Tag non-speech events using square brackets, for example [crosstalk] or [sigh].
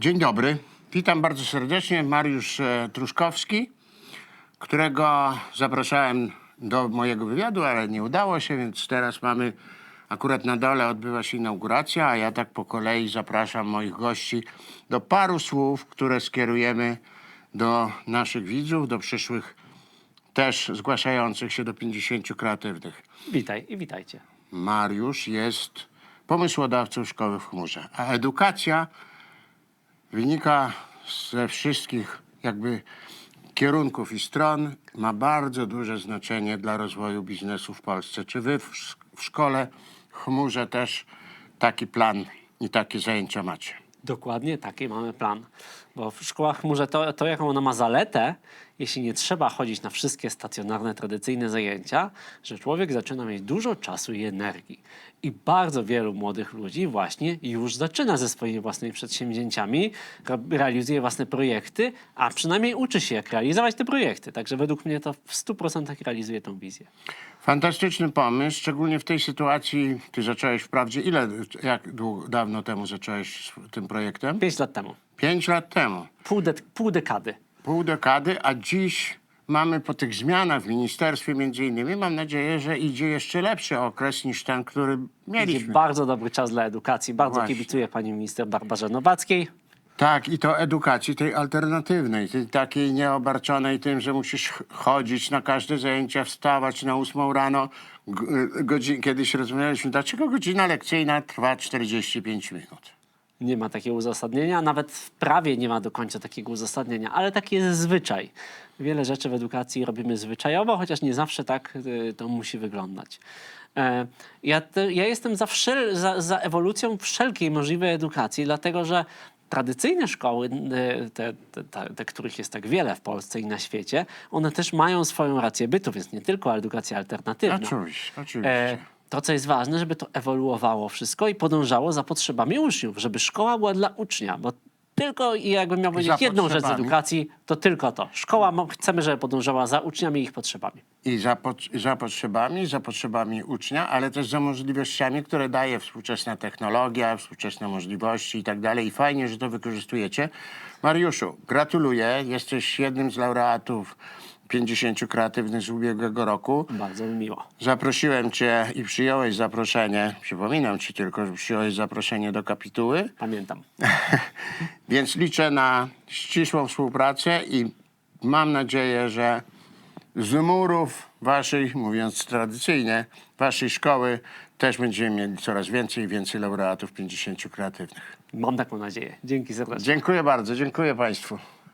Dzień dobry. Witam bardzo serdecznie. Mariusz e, Truszkowski, którego zapraszałem do mojego wywiadu, ale nie udało się, więc teraz mamy, akurat na dole odbywa się inauguracja, a ja tak po kolei zapraszam moich gości do paru słów, które skierujemy do naszych widzów, do przyszłych też zgłaszających się do 50 kreatywnych. Witaj i witajcie. Mariusz jest pomysłodawcą szkoły w chmurze, a edukacja wynika ze wszystkich jakby kierunków i stron, ma bardzo duże znaczenie dla rozwoju biznesu w Polsce. Czy wy w, w szkole chmurze też taki plan i takie zajęcia macie? Dokładnie taki mamy plan. Bo w szkołach może to, to, jaką ona ma zaletę, jeśli nie trzeba chodzić na wszystkie stacjonarne, tradycyjne zajęcia, że człowiek zaczyna mieć dużo czasu i energii. I bardzo wielu młodych ludzi właśnie już zaczyna ze swoimi własnymi przedsięwzięciami, realizuje własne projekty, a przynajmniej uczy się, jak realizować te projekty. Także według mnie to w 100% realizuje tą wizję. Fantastyczny pomysł, szczególnie w tej sytuacji, ty zacząłeś wprawdzie, ile, jak długo, dawno temu zacząłeś z tym projektem? Pięć lat temu. Pięć lat temu. Pół, de- pół dekady. pół dekady, a dziś mamy po tych zmianach w ministerstwie między innymi, mam nadzieję, że idzie jeszcze lepszy okres niż ten, który Idzie mieliśmy. bardzo dobry czas dla edukacji. Bardzo Właśnie. kibicuję pani minister Barbarze Nowackiej. Tak, i to edukacji tej alternatywnej, tej takiej nieobarczonej tym, że musisz ch- chodzić na każde zajęcia, wstawać na ósmą rano. Godzin, kiedyś rozmawialiśmy, dlaczego godzina lekcyjna trwa 45 minut. Nie ma takiego uzasadnienia, nawet w prawie nie ma do końca takiego uzasadnienia, ale taki jest zwyczaj. Wiele rzeczy w edukacji robimy zwyczajowo, chociaż nie zawsze tak y, to musi wyglądać. E, Ja, ja jestem za, wszel, za, za ewolucją wszelkiej możliwej edukacji, dlatego że tradycyjne szkoły, y, te, te, te, te, których jest tak wiele w Polsce i na świecie, one też mają swoją rację bytu, więc nie tylko edukacja alternatywna. Oczywiście, oczywiście. E, to, co jest ważne, żeby to ewoluowało wszystko i podążało za potrzebami uczniów, żeby szkoła była dla ucznia, bo tylko i jakbym miał powiedzieć jedną rzecz z edukacji, to tylko to. Szkoła, chcemy, żeby podążała za uczniami i ich potrzebami. I za, za potrzebami, za potrzebami ucznia, ale też za możliwościami, które daje współczesna technologia, współczesne możliwości i tak dalej. I fajnie, że to wykorzystujecie. Mariuszu, gratuluję. Jesteś jednym z laureatów 50 kreatywnych z ubiegłego roku. Bardzo mi miło. Zaprosiłem cię i przyjąłeś zaproszenie. Przypominam ci tylko, że przyjąłeś zaproszenie do kapituły. Pamiętam. [laughs] Więc liczę na ścisłą współpracę i mam nadzieję, że z murów waszej, mówiąc tradycyjnie, waszej szkoły też będziemy mieli coraz więcej i więcej laureatów 50 kreatywnych. Mam taką nadzieję. Dzięki serdecznie. Dziękuję bardzo, dziękuję państwu.